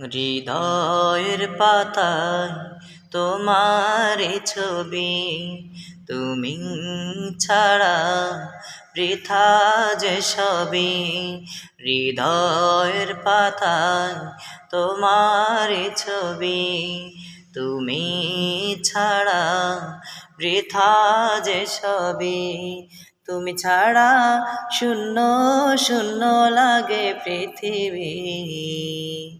হৃদয়ের পাতায় তোমার ছবি, তুমি ছাড়া বৃথা যে সবই। হৃদয়ের পাতায় তোমার ছবি, তুমি ছাড়া বৃথা যে সবই। তুমি ছাড়া শূন্য শূন্য লাগে পৃথিবী।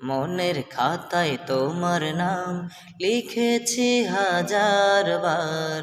মনের খাতায় তোমার নাম লিখেছি হাজার বার।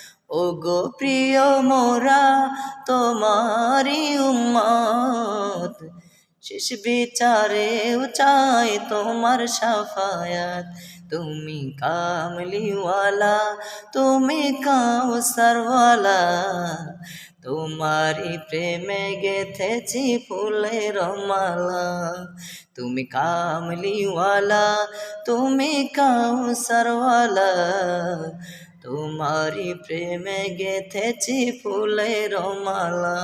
ও গো প্রিয় মোরা তোমারি উম্মত। শেষ বিচারে উচাই তোমার সাফায়াত। তুমি কামলিওয়ালা, তুমি কাউসারওয়ালা। তোমারি প্রেমে গেথেছি ফুলের মালা। তুমি কামলিওয়ালা, তুমি কাউসারওয়ালা। তোমারি প্রেমে গেথেছি ফুলের মালা।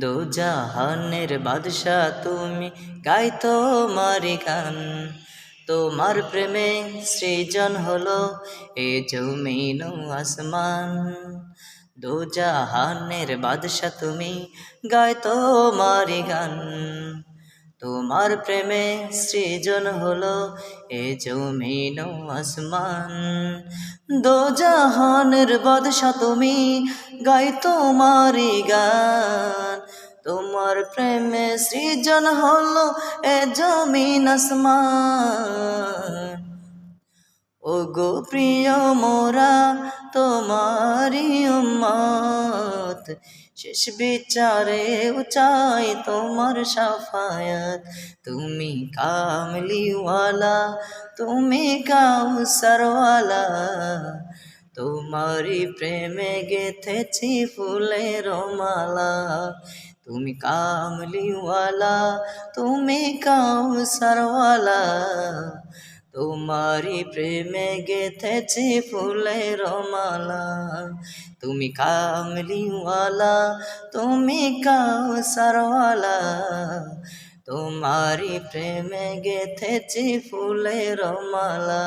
দো জাহানের বাদশা তুমি গাই তোমারি গান। তোমার প্রেমে সৃজন হলো এ জমিন আসমান। দো জাহানের বাদশা তুমি গাই তোমারি গান। তোমার প্রেমে সৃজন হলো এ জমিন আসমান। দো জাহানের বাদশা তুমি, গাই তোমারি গান। তোমার প্রেমে সৃজন হলো এ জমিন, আসমান। ও গো প্রিয় মোরা তোমারি উম্মত। শেষ বিচারে উচাই তোমার সাফায়াত। তুমি কামলিওয়ালা, তুমি কাউসারওয়ালা। তোমারি প্রেমে গেথেছি ফুলের মালা। তুমি কামলিওয়ালা, তুমি কাউসারওয়ালা। তোমারি প্রেমে গেথেছে ফুলের মালা। তুমি কামলিওয়ালা তুমি কাউসারওয়ালা। তোমারি প্রেমে গেথেছে ফুলের মালা।